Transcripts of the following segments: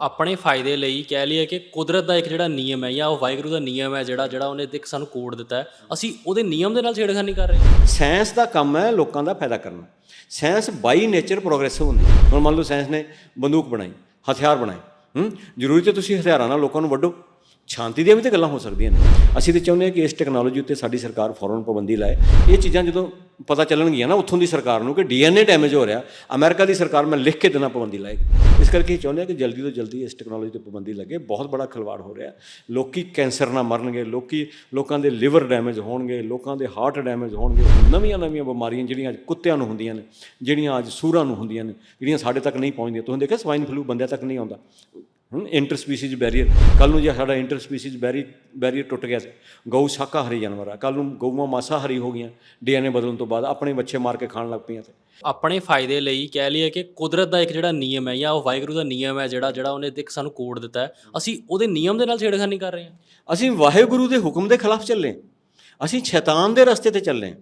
ਆਪਣੇ ਫਾਇਦੇ ਲਈ ਕਹਿ ਲਈਏ ਕਿ ਕੁਦਰਤ ਦਾ ਇੱਕ ਜਿਹੜਾ ਨਿਯਮ ਹੈ ਜਾਂ ਉਹ ਵਾਹਿਗੁਰੂ ਦਾ ਨਿਯਮ ਹੈ ਜਿਹੜਾ ਜਿਹੜਾ ਉਹਨੇ ਇੱਕ ਸਾਨੂੰ ਕੋਡ ਦਿੱਤਾ ਹੈ। ਅਸੀਂ ਉਹਦੇ ਨਿਯਮ ਦੇ ਨਾਲ ਛੇੜਖਾਨੀ ਕਰ ਰਹੇ ਸਾਇੰਸ ਦਾ ਕੰਮ ਹੈ ਲੋਕਾਂ ਦਾ ਫਾਇਦਾ ਕਰਨਾ। ਸਾਇੰਸ ਬਾਈ ਨੇਚਰ ਪ੍ਰੋਗਰੈਸਿਵ ਹੁੰਦੀ ਹੈ। ਹੁਣ ਮੰਨ ਲਓ ਸਾਇੰਸ ਨੇ ਬੰਦੂਕ ਬਣਾਈ, ਹਥਿਆਰ ਬਣਾਏ, ਹੂੰ? ਜ਼ਰੂਰੀ ਤੇ ਤੁਸੀਂ ਹਥਿਆਰਾਂ ਨਾਲ ਲੋਕਾਂ ਨੂੰ ਵੱਢੋ। ਸ਼ਾਂਤੀ ਦੀਆਂ ਵੀ ਤਾਂ ਗੱਲਾਂ ਹੋ ਸਕਦੀਆਂ ਨੇ। ਅਸੀਂ ਤੇ ਚਾਹੁੰਦੇ ਹਾਂ ਕਿ ਇਸ ਟੈਕਨੋਲੋਜੀ ਉੱਤੇ ਸਾਡੀ ਸਰਕਾਰ ਫੌਰਨ ਪਾਬੰਦੀ ਲਾਏ। ਇਹ ਚੀਜ਼ਾਂ ਜਦੋਂ ਪਤਾ ਚੱਲਣਗੀਆਂ ਨਾ, ਉੱਥੋਂ ਦੀ ਸਰਕਾਰ ਨੂੰ ਕਿ ਡੀਐਨਏ ਡੈਮੇਜ ਹੋ ਰਿਹਾ। ਅਮਰੀਕਾ ਦੀ ਸਰਕਾਰ ਮੈਂ ਲਿਖ ਕੇ ਦੇਣਾ ਪਾਬੰਦੀ ਲਾਏਗੀ। ਇਸ ਕਰਕੇ ਇਹ ਚਾਹੁੰਦੇ ਹਾਂ ਕਿ ਜਲਦੀ ਤੋਂ ਜਲਦੀ ਇਸ ਟੈਕਨੋਲੋਜੀ ਤੇ ਪਾਬੰਦੀ ਲੱਗੇ, ਬਹੁਤ ਬੜਾ ਖਿਲਵਾੜ ਹੋ ਰਿਹਾ। ਲੋਕੀ ਕੈਂਸਰ ਨਾਲ ਮਰਨਗੇ, ਲੋਕੀ, ਲੋਕਾਂ ਦੇ ਲਿਵਰ ਡੈਮੇਜ ਹੋਣਗੇ, ਲੋਕਾਂ ਦੇ ਹਾਰਟ ਡੈਮੇਜ ਹੋਣਗੇ। ਨਵੀਆਂ ਨਵੀਆਂ ਬਿਮਾਰੀਆਂ ਜਿਹੜੀਆਂ ਅੱਜ ਕੁੱਤਿਆਂ ਨੂੰ ਹੁੰਦੀਆਂ ਨੇ, ਜਿਹੜੀਆਂ ਅੱਜ ਸੂਰਾਂ ਨੂੰ ਹੁੰਦੀਆਂ ਨੇ, ਜਿਹੜੀਆਂ ਸਾਡੇ ਤੱਕ ਨਹੀਂ ਪਹੁੰਚਦੀਆਂ। ਤੁਸੀਂ ਦੇਖਿਆ ਸਵਾਈਨ ਫਲੂ ਬੰਦਿਆਂ ਤੱਕ ਨਹੀਂ ਆਉਂਦਾ। ਹੁਣ ਇੰਟਰ ਸਪੀਸੀਜ਼ ਬੈਰੀਅਰ ਕੱਲ ਨੂੰ ਜੇ ਸਾਡਾ ਇੰਟਰ ਸਪੀਸੀਜ਼ ਬੈਰੀ ਬੈਰੀਅਰ ਟੁੱਟ ਗਿਆ ਗਊ ਸ਼ਾਕਾਹਾਰੀ ਜਾਨਵਰ ਆ। ਕੱਲ ਨੂੰ ਗਊਆਂ ਮਾਸਾਹਾਰੀ ਹੋ ਗਈਆਂ ਡੀਐਨਏ ਬਦਲਣ ਤੋਂ ਬਾਅਦ ਆਪਣੇ ਬੱਚੇ ਮਾਰ ਕੇ ਖਾਣ ਲੱਗ ਪਈਆਂ ਤੇ। ਆਪਣੇ ਫਾਇਦੇ ਲਈ ਕਹਿ ਲਈਏ ਕਿ ਕੁਦਰਤ ਦਾ ਇੱਕ ਜਿਹੜਾ ਨਿਯਮ ਹੈ ਜਾਂ ਉਹ ਵਾਹਿਗੁਰੂ ਦਾ ਨਿਯਮ ਹੈ ਜਿਹੜਾ ਜਿਹੜਾ ਉਹਨੇ ਇੱਕ ਸਾਨੂੰ ਕੋਡ ਦਿੱਤਾ ਹੈ। ਅਸੀਂ ਉਹਦੇ ਨਿਯਮ ਦੇ ਨਾਲ ਛੇੜਖਾਨੀ ਕਰ ਰਹੇ ਹਾਂ। ਅਸੀਂ ਵਾਹਿਗੁਰੂ ਦੇ ਹੁਕਮ ਦੇ ਖਿਲਾਫ ਚੱਲੇ। ਅਸੀਂ ਸ਼ੈਤਾਨ ਦੇ ਰਸਤੇ ਤੇ ਚੱਲੇ।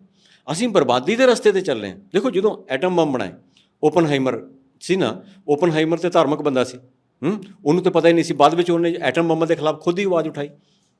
ਅਸੀਂ ਬਰਬਾਦੀ ਦੇ ਰਸਤੇ ਤੇ ਚੱਲੇ ਦੇਖੋ ਜਦੋਂ ਐਟਮ ਬੰਬ ਬਣਾਏ ਓਪਨਹਾਈਮਰ ਸੀ ਨਾ ਓਪਨਹਾਈਮਰ ਤੇ ਧਾਰਮਿਕ ਬੰਦਾ ਸੀ। ਹੂੰ? ਉਹਨੂੰ ਤਾਂ ਪਤਾ ਹੀ ਨਹੀਂ ਸੀ। ਬਾਅਦ ਵਿੱਚ ਉਹਨੇ ਐਟਮ ਬੰਬ ਦੇ ਖਿਲਾਫ ਖੁਦ ਹੀ ਆਵਾਜ਼ ਉਠਾਈ।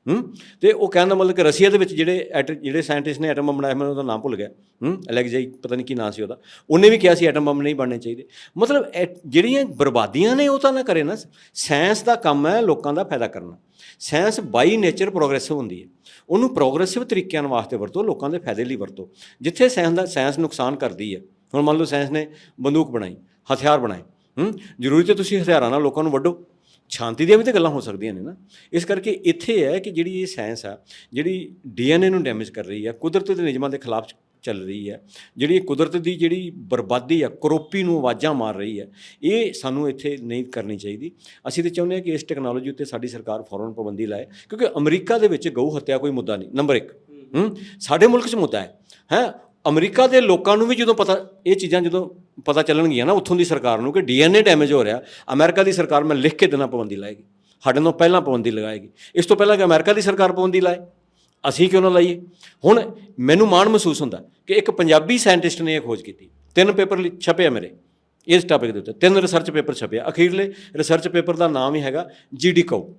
ਹੂੰ? ਤੇ ਉਹ ਕਹਿਣ ਦਾ ਮਤਲਬ ਕਿ ਰਸ਼ੀਆ ਦੇ ਵਿੱਚ ਜਿਹੜੇ ਐਟ, ਜਿਹੜੇ ਸਾਇੰਟਿਸਟ ਨੇ ਐਟਮ ਬੰਬ ਬਣਾਇਆ ਮੈਨੂੰ ਉਹਦਾ ਨਾਮ ਭੁੱਲ ਗਿਆ। ਹੂੰ? ਅਲੈਗਜ਼ੇਈ ਪਤਾ ਨਹੀਂ ਕੀ ਨਾਂ ਸੀ ਉਹਦਾ। ਉਹਨੇ ਵੀ ਕਿਹਾ ਸੀ ਐਟਮ ਬੰਬ ਨਹੀਂ ਬਣਨੇ ਚਾਹੀਦੇ। ਮਤਲਬ ਐ- ਜਿਹੜੀਆਂ ਬਰਬਾਦੀਆਂ ਨੇ ਉਹ ਤਾਂ ਨਾ ਕਰੇ ਨਾ। ਸਾਇੰਸ ਦਾ ਕੰਮ ਹੈ ਲੋਕਾਂ ਦਾ ਫਾਇਦਾ ਕਰਨਾ। ਸਾਇੰਸ ਬਾਈ ਨੇਚਰ ਪ੍ਰੋਗਰੈਸਿਵ ਹੁੰਦੀ ਹੈ। ਉਹਨੂੰ ਪ੍ਰੋਗਰੈਸਿਵ ਤਰੀਕਿਆਂ ਨਾਲ ਵਾਸਤੇ ਵਰਤੋ, ਲੋਕਾਂ ਦੇ ਫਾਇਦੇ ਲਈ ਵਰਤੋ। ਜਿੱਥੇ ਸਾਇੰਸ ਦਾ ਸਾਇੰਸ ਨੁਕਸਾਨ ਕਰਦੀ ਹੈ। ਹੁਣ ਮੰਨ ਲਓ ਸਾਇੰਸ ਨੇ ਬੰਦੂਕ ਬਣਾਈ, ਹਥਿਆਰ ਬਣਾਏ। ਹੂੰ? ਜ਼ਰੂਰੀ ਤੇ ਤੁਸੀਂ ਹਥਿਆਰਾਂ ਨਾਲ ਲੋਕਾਂ ਨੂੰ ਵੱਢੋ। ਸ਼ਾਂਤੀ ਦੀਆਂ ਵੀ ਤੇ ਗੱਲਾਂ ਹੋ ਸਕਦੀਆਂ ਨੇ ਨਾ। ਇਸ ਕਰਕੇ ਇੱਥੇ ਹੈ ਕਿ ਜਿਹੜੀ ਇਹ ਸਾਇੰਸ ਆ ਜਿਹੜੀ ਡੀਐਨਏ ਨੂੰ ਡੈਮੇਜ ਕਰ ਰਹੀ ਹੈ ਕੁਦਰਤ ਦੇ ਨਿਯਮਾਂ ਦੇ ਖਿਲਾਫ ਚੱਲ ਰਹੀ ਹੈ ਜਿਹੜੀ ਕੁਦਰਤ ਦੀ ਜਿਹੜੀ ਬਰਬਾਦੀ ਆ ਕਰੋਪੀ ਨੂੰ ਆਵਾਜ਼ਾਂ ਮਾਰ ਰਹੀ ਹੈ ਇਹ ਸਾਨੂੰ ਇੱਥੇ ਨਹੀਂ ਕਰਨੀ ਚਾਹੀਦੀ। ਅਸੀਂ ਤੇ ਚਾਹੁੰਦੇ ਹਾਂ ਕਿ ਇਸ ਟੈਕਨੋਲੋਜੀ ਉੱਤੇ ਸਾਡੀ ਸਰਕਾਰ ਫੌਰਨ ਪਾਬੰਦੀ ਲਾਏ ਕਿਉਂਕਿ ਅਮਰੀਕਾ ਦੇ ਵਿੱਚ ਗਊ ਹੱਤਿਆ ਕੋਈ ਮੁੱਦਾ ਨਹੀਂ। ਨੰਬਰ 1 ਹੂੰ? ਸਾਡੇ ਮੁਲਕ 'ਚ ਮੁੱਦਾ ਹੈ। ਹੈ? ਅਮਰੀਕਾ ਦੇ ਲੋਕਾਂ ਨੂੰ ਵੀ ਜਦੋਂ ਪਤਾ ਇਹ ਚੀਜ਼ਾਂ ਜਦੋਂ ਪਤਾ ਚੱਲਣਗੀਆਂ ਨਾ ਉੱਥੋਂ ਦੀ ਸਰਕਾਰ ਨੂੰ ਕਿ ਡੀਐਨਏ ਡੈਮੇਜ ਹੋ ਰਿਹਾ। ਅਮਰੀਕਾ ਦੀ ਸਰਕਾਰ ਮੈਂ ਲਿਖ ਕੇ ਦੇਣਾ ਪਾਬੰਦੀ ਲਾਏਗੀ। ਸਾਡੇ ਨਾਲ ਪਹਿਲਾਂ ਪਾਬੰਦੀ ਲਗਾਏਗੀ। ਇਸ ਤੋਂ ਪਹਿਲਾਂ ਕਿ ਅਮਰੀਕਾ ਦੀ ਸਰਕਾਰ ਪਾਬੰਦੀ ਲਾਏ। ਅਸੀਂ ਕਿਉਂ ਨਾ ਲਾਈਏ? ਹੁਣ ਮੈਨੂੰ ਮਾਣ ਮਹਿਸੂਸ ਹੁੰਦਾ ਕਿ ਇੱਕ ਪੰਜਾਬੀ ਸਾਇੰਟਿਸਟ ਨੇ ਇਹ ਖੋਜ ਕੀਤੀ। ਤਿੰਨ ਪੇਪਰ ਲਿ- ਛਪੇ ਮੇਰੇ। ਇਸ ਟਾਪਿਕ ਦੇ ਉੱਤੇ ਤਿੰਨ ਰਿਸਰਚ ਪੇਪਰ ਛਪੇ ਅਖੀਰਲੇ ਰਿਸਰਚ ਪੇਪਰ ਦਾ ਨਾਮ ਹੀ ਹੈਗਾ ਜੀਡੀ ਕਊ।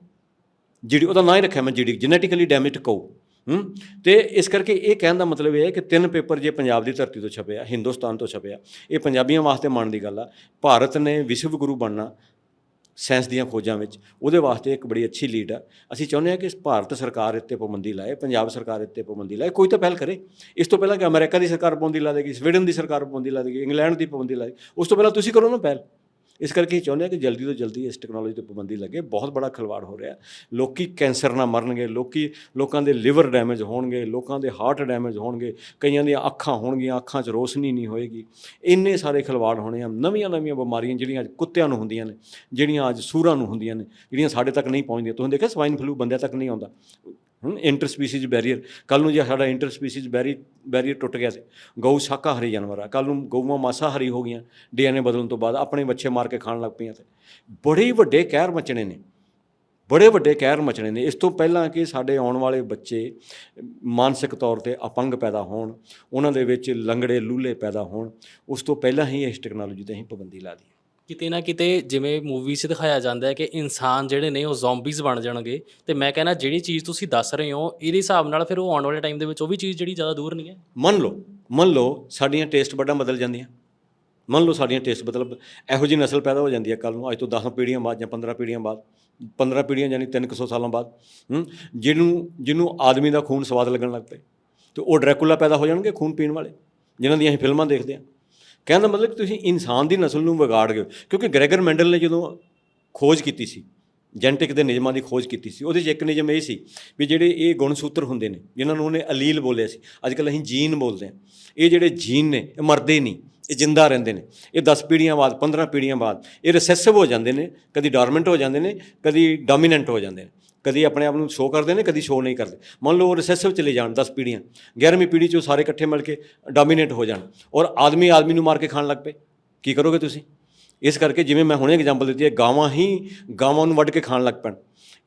ਜਿਹੜੀ ਉਹਦਾ ਨਾਂ ਹੀ ਰੱਖਿਆ ਮੈਂ ਜਿਹੜੀ ਜੈਨੇਟਿਕਲੀ ਡੈਮੇਜਡ ਕਊ। ਹੂੰ? ਤੇ ਇਸ ਕਰਕੇ ਇਹ ਕਹਿਣ ਦਾ ਮਤਲਬ ਇਹ ਹੈ ਕਿ ਤਿੰਨ ਪੇਪਰ ਜੇ ਪੰਜਾਬ ਦੀ ਧਰਤੀ ਤੋਂ ਛਪਿਆ, ਹਿੰਦੁਸਤਾਨ ਤੋਂ ਛਪਿਆ, ਇਹ ਪੰਜਾਬੀਆਂ ਵਾਸਤੇ ਮਾਣ ਦੀ ਗੱਲ ਆ। ਭਾਰਤ ਨੇ ਵਿਸ਼ਵ ਗੁਰੂ ਬਣਨਾ ਸਾਇੰਸ ਦੀਆਂ ਖੋਜਾਂ ਵਿੱਚ, ਉਹਦੇ ਵਾਸਤੇ ਇੱਕ ਬੜੀ ਅੱਛੀ ਲੀਡ ਆ। ਅਸੀਂ ਚਾਹੁੰਦੇ ਹਾਂ ਕਿ ਭਾਰਤ ਸਰਕਾਰ ਇੱਤੇ ਪਾਬੰਦੀ ਲਾਏ, ਪੰਜਾਬ ਸਰਕਾਰ ਇੱਤੇ ਪਾਬੰਦੀ ਲਾਏ। ਕੋਈ ਤਾਂ ਪਹਿਲ ਕਰੇ। ਇਸ ਤੋਂ ਪਹਿਲਾਂ ਕਿ ਅਮਰੀਕਾ ਦੀ ਸਰਕਾਰ ਪਾਬੰਦੀ ਲਾ ਦੇਗੀ, ਸਵੀਡਨ ਦੀ ਸਰਕਾਰ ਪਾਬੰਦੀ ਲਾ ਦੇਗੀ, ਇੰਗਲੈਂਡ ਦੀ ਪਾਬੰਦੀ ਲਾ ਦੇਗੀ, ਉਸ ਤੋਂ ਪਹਿਲਾਂ ਤੁਸੀਂ ਕਰੋ ਨਾ ਪਹਿਲ। ਇਸ ਕਰਕੇ ਇਹ ਚਾਹੁੰਦੇ ਹਾਂ ਕਿ ਜਲਦੀ ਤੋਂ ਜਲਦੀ ਇਸ ਟੈਕਨੋਲੋਜੀ ਤੇ ਪਾਬੰਦੀ ਲੱਗੇ। ਬਹੁਤ ਬੜਾ ਖਿਲਵਾੜ ਹੋ ਰਿਹਾ। ਲੋਕੀ ਕੈਂਸਰ ਨਾਲ ਮਰਨਗੇ, ਲੋਕੀ, ਲੋਕਾਂ ਦੇ ਲਿਵਰ ਡੈਮੇਜ ਹੋਣਗੇ, ਲੋਕਾਂ ਦੇ ਹਾਰਟ ਡੈਮੇਜ ਹੋਣਗੇ, ਕਈਆਂ ਦੀਆਂ ਅੱਖਾਂ ਹੋਣਗੀਆਂ, ਅੱਖਾਂ 'ਚ ਰੋਸ਼ਨੀ ਨਹੀਂ ਹੋਏਗੀ। ਇੰਨੇ ਸਾਰੇ ਖਿਲਵਾੜ ਹੋਣੇ ਆ। ਨਵੀਆਂ ਨਵੀਆਂ ਬਿਮਾਰੀਆਂ ਜਿਹੜੀਆਂ ਅੱਜ ਕੁੱਤਿਆਂ ਨੂੰ ਹੁੰਦੀਆਂ ਨੇ, ਜਿਹੜੀਆਂ ਅੱਜ ਸੂਰਾਂ ਨੂੰ ਹੁੰਦੀਆਂ ਨੇ, ਜਿਹੜੀਆਂ ਸਾਡੇ ਤੱਕ ਨਹੀਂ ਪਹੁੰਚਦੀਆਂ। ਤੁਸੀਂ ਦੇਖਿਆ ਸਵਾਈਨ ਫਲੂ ਬੰਦਿਆਂ ਤੱਕ ਨਹੀਂ ਆਉਂਦਾ? ਹੁਣ ਇੰਟਰ ਸਪੀਸੀਜ਼ ਬੈਰੀਅਰ ਕੱਲ ਨੂੰ ਜੇ ਸਾਡਾ ਇੰਟਰ ਸਪੀਸੀਜ਼ ਬੈਰੀ ਬੈਰੀਅਰ ਟੁੱਟ ਗਿਆ ਤੇ ਗਊ, ਸ਼ਾਕਾਹਾਰੀ ਜਾਨਵਰ ਆ। ਕੱਲ ਨੂੰ ਗਊਆਂ, ਮਾਸਾਹਾਰੀ ਹੋ ਗਈਆਂ। ਡੀਐਨਏ ਬਦਲਣ ਤੋਂ ਬਾਅਦ ਆਪਣੇ ਬੱਚੇ ਮਾਰ ਕੇ ਖਾਣ ਲੱਗ ਪਈਆਂ ਤੇ। ਬੜੇ ਹੀ ਵੱਡੇ ਕਹਿਰ ਮਚਣੇ ਨੇ। ਬੜੇ ਵੱਡੇ ਕਹਿਰ ਮਚਣੇ ਨੇ। ਇਸ ਤੋਂ ਪਹਿਲਾਂ ਕਿ ਸਾਡੇ ਆਉਣ ਵਾਲੇ ਬੱਚੇ ਮਾਨਸਿਕ ਤੌਰ ਤੇ ਅਪੰਗ ਪੈਦਾ ਹੋਣ ਉਹਨਾਂ ਦੇ ਵਿੱਚ ਲੰਗੜੇ ਲੂਲੇ ਪੈਦਾ ਹੋਣ ਉਸ ਤੋਂ ਪਹਿਲਾਂ ਹੀ ਇਸ ਟੈਕਨੋਲੋਜੀ ਤੇ ਅਸੀਂ ਪਾਬੰਦੀ ਲਾ ਦੀ ਕਿਤੇ ਨਾ ਕਿਤੇ ਜਿਵੇਂ ਮੂਵੀ 'ਚ ਦਿਖਾਇਆ ਜਾਂਦਾ ਹੈ ਕਿ ਇਨਸਾਨ ਜਿਹੜੇ ਨੇ ਉਹ ਜ਼ੋਂਬੀਜ਼ ਬਣ ਜਾਣਗੇ। ਤੇ ਮੈਂ ਕਹਿੰਦਾ ਜਿਹੜੀ ਚੀਜ਼ ਤੁਸੀਂ ਦੱਸ ਰਹੇ ਹੋ ਇਹਦੇ ਹਿਸਾਬ ਨਾਲ ਫਿਰ ਉਹ ਆਉਣ ਵਾਲੇ ਟਾਈਮ ਦੇ ਵਿੱਚ ਉਹ ਵੀ ਚੀਜ਼ ਜਿਹੜੀ ਜ਼ਿਆਦਾ ਦੂਰ ਨਹੀਂ ਹੈ। ਮੰਨ ਲਓ ਮੰਨ ਲਓ ਸਾਡੀਆਂ ਟੇਸਟ ਬੱਡਾਂ ਬਦਲ ਜਾਂਦੀਆਂ। ਮੰਨ ਲਓ ਸਾਡੀਆਂ ਟੇਸਟ ਮਤਲਬ ਇਹੋ ਜਿਹੀ ਨਸਲ ਪੈਦਾ ਹੋ ਜਾਂਦੀ ਹੈ ਕੱਲ ਨੂੰ, ਅੱਜ ਤੋਂ 10 ਪੀੜ੍ਹੀਆਂ ਬਾਅਦ ਜਾਂ 15 ਪੀੜ੍ਹੀਆਂ ਬਾਅਦ 15 ਪੀੜ੍ਹੀਆਂ ਯਾਨੀ 300 ਸਾਲਾਂ ਬਾਅਦ ਜਿਹਨੂੰ ਜਿਹਨੂੰ ਆਦਮੀ ਦਾ ਖੂਨ ਸਵਾਦ ਲੱਗਣ ਲੱਗ ਪਏ, ਤੇ ਉਹ ਡਰੈਕੂਲਾ ਪੈਦਾ ਹੋ ਜਾਣਗੇ ਖੂਨ ਪੀਣ ਵਾਲੇ, ਜਿਨ੍ਹਾਂ ਦੀਆਂ ਅਸੀਂ ਫਿਲਮਾਂ ਦੇਖਦੇ ਹਾਂ ਕਹਿੰਦਾ ਮਤਲਬ ਕਿ ਤੁਸੀਂ ਇਨਸਾਨ ਦੀ ਨਸਲ ਨੂੰ ਵਿਗਾੜ ਗਏ ਹੋ। ਕਿਉਂਕਿ ਗ੍ਰੈਗਰ ਮੈਂਡਲ ਨੇ ਜਦੋਂ ਖੋਜ ਕੀਤੀ ਸੀ, ਜੈਨਟਿਕ ਦੇ ਨਿਯਮਾਂ ਦੀ ਖੋਜ ਕੀਤੀ ਸੀ, ਉਹਦੇ 'ਚ ਇੱਕ ਨਿਯਮ ਇਹ ਸੀ ਵੀ ਜਿਹੜੇ ਇਹ ਗੁਣਸੂਤਰ ਹੁੰਦੇ ਨੇ, ਜਿਨ੍ਹਾਂ ਨੂੰ ਉਹਨੇ ਅਲੀਲ ਬੋਲਿਆ ਸੀ, ਅੱਜ ਕੱਲ੍ਹ ਅਸੀਂ ਜੀਨ ਬੋਲਦੇ ਹਾਂ, ਇਹ ਜਿਹੜੇ ਜੀਨ ਨੇ, ਇਹ ਮਰਦੇ ਨਹੀਂ ਇਹ ਜਿੰਦਾ ਰਹਿੰਦੇ ਨੇ। ਇਹ 10 ਪੀੜ੍ਹੀਆਂ ਬਾਅਦ 15 ਪੀੜ੍ਹੀਆਂ ਬਾਅਦ ਇਹ ਰਿਸੈਸਿਵ ਹੋ ਜਾਂਦੇ ਨੇ, ਕਦੀ ਡੋਰਮੈਂਟ ਹੋ ਜਾਂਦੇ ਨੇ, ਕਦੀ ਡੋਮੀਨੈਂਟ ਹੋ ਜਾਂਦੇ ਨੇ। ਕਦੀ ਆਪਣੇ ਆਪ ਨੂੰ ਸ਼ੋਅ ਕਰਦੇ ਨੇ, ਕਦੀ ਸ਼ੋਅ ਨਹੀਂ ਕਰਦੇ। ਮੰਨ ਲਓ ਉਹ ਰਿਸੈਸਿਵ ਚਲੇ ਜਾਣ 10 ਪੀੜ੍ਹੀਆਂ 11ਵੀਂ ਪੀੜ੍ਹੀ 'ਚ ਉਹ ਸਾਰੇ ਇਕੱਠੇ ਮਿਲ ਕੇ ਡੋਮੀਨੇਟ ਹੋ ਜਾਣ ਔਰ ਆਦਮੀ ਆਦਮੀ ਨੂੰ ਮਾਰ ਕੇ ਖਾਣ ਲੱਗ ਪਏ। ਕੀ ਕਰੋਗੇ ਤੁਸੀਂ? ਇਸ ਕਰਕੇ ਜਿਵੇਂ ਮੈਂ ਹੁਣੇ ਐਗਜ਼ਾਮਪਲ ਦਿੱਤੀ ਹੈ, ਗਾਵਾਂ ਹੀ ਗਾਵਾਂ ਨੂੰ ਵੱਢ ਕੇ ਖਾਣ ਲੱਗ ਪੈਣ।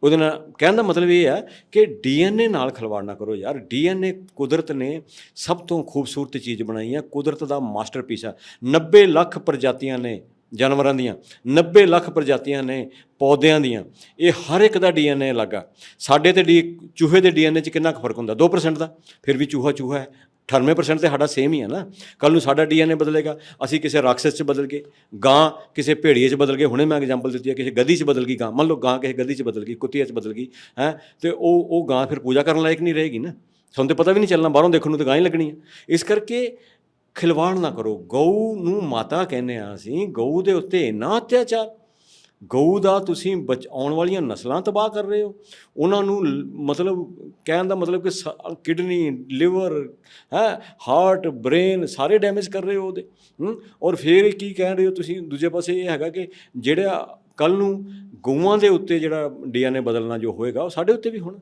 ਉਹਦੇ ਨਾਲ ਕਹਿਣ ਦਾ ਮਤਲਬ ਇਹ ਹੈ ਕਿ ਡੀਐਨਏ ਨਾਲ ਖਿਲਵਾੜ ਨਾ ਕਰੋ ਯਾਰ। ਡੀਐਨਏ ਕੁਦਰਤ ਨੇ ਸਭ ਤੋਂ ਖੂਬਸੂਰਤ ਚੀਜ਼ ਬਣਾਈ ਹੈ। ਕੁਦਰਤ ਦਾ ਮਾਸਟਰਪੀਸ ਹੈ। 90 ਲੱਖ ਪ੍ਰਜਾਤੀਆਂ ਨੇ ਜਾਨਵਰਾਂ ਦੀਆਂ। 90 ਲੱਖ ਪ੍ਰਜਾਤੀਆਂ ਨੇ ਪੌਦਿਆਂ ਦੀਆਂ। ਇਹ ਹਰ ਇੱਕ ਦਾ ਡੀਐਨਏ ਅਲੱਗ ਆ। ਸਾਡੇ ਤੇ ਡੀ, ਚੂਹੇ ਦੇ ਡੀਐਨਏ 'ਚ ਕਿੰਨਾ ਕੁ ਫ਼ਰਕ ਹੁੰਦਾ? 2% ਦਾ। ਫਿਰ ਵੀ ਚੂਹਾ ਚੂਹਾ ਹੈ। 98% ਤੇ ਸਾਡਾ ਸੇਮ ਹੀ ਹੈ ਨਾ। ਕੱਲ ਨੂੰ ਸਾਡਾ ਡੀਐਨਏ ਬਦਲੇਗਾ। ਅਸੀਂ ਕਿਸੇ ਰਾਖਸ਼ 'ਚ ਬਦਲ ਗਏ। ਗਾਂ ਕਿਸੇ ਭੇੜੀਏ 'ਚ ਬਦਲ ਗਏ। ਹੁਣੇ ਮੈਂ ਐਗਜ਼ਾਮਪਲ ਦਿੱਤੀ ਹੈ ਕਿਸੇ ਗਧੀ 'ਚ ਬਦਲ ਗਈ ਗਾਂ। ਮੰਨ ਲਓ ਗਾਂ ਕਿਸੇ ਗਧੀ 'ਚ ਬਦਲ ਗਈ, ਕੁੱਤੀਆਂ 'ਚ ਬਦਲ ਗਈ, ਹੈ। ਤੇ ਉਹ ਉਹ ਗਾਂ ਫਿਰ ਪੂਜਾ ਕਰਨ ਲਾਇਕ ਨਹੀਂ ਰਹੇਗੀ ਨਾ। ਤੁਹਾਨੂੰ ਤੇ ਪਤਾ ਵੀ ਨਹੀਂ ਚੱਲਣਾ। ਬਾਹਰੋਂ ਦੇਖਣ ਨੂੰ ਤਾਂ ਗਾਂ ਹੀ ਲੱਗਣੀ ਹੈ ਇਸ ਕਰਕੇ ਖਿਲਵਾੜ ਨਾ ਕਰੋ। ਗਊ ਨੂੰ ਮਾਤਾ ਕਹਿੰਦੇ ਆ ਅਸੀਂ, ਗਊ ਦੇ ਉੱਤੇ ਇੰਨਾ ਅਤਿਆਚਾਰ। ਗਊ ਦਾ ਤੁਸੀਂ ਬਚ, ਆਉਣ ਵਾਲੀਆਂ ਨਸਲਾਂ ਤਬਾਹ ਕਰ ਰਹੇ ਹੋ। ਉਹਨਾਂ ਨੂੰ ਲ- ਮਤਲਬ ਕਹਿਣ ਦਾ ਮਤਲਬ ਕਿ ਕਿਡਨੀ, ਲਿਵਰ, ਹੈ, ਹਾਰਟ, ਬ੍ਰੇਨ ਸਾਰੇ ਡੈਮੇਜ ਕਰ ਰਹੇ ਹੋ ਉਹਦੇ। ਔਰ ਫਿਰ ਕੀ ਕਹਿ ਰਹੇ ਹੋ ਤੁਸੀਂ? ਦੂਜੇ ਪਾਸੇ ਇਹ ਹੈਗਾ ਕਿ ਜਿਹੜਾ ਕੱਲ ਨੂੰ ਗਊਆਂ ਦੇ ਉੱਤੇ ਜਿਹੜਾ ਡੀਐਨਏ ਬਦਲਣਾ ਜੋ ਹੋਏਗਾ, ਉਹ ਸਾਡੇ ਉੱਤੇ ਵੀ ਹੋਣਾ।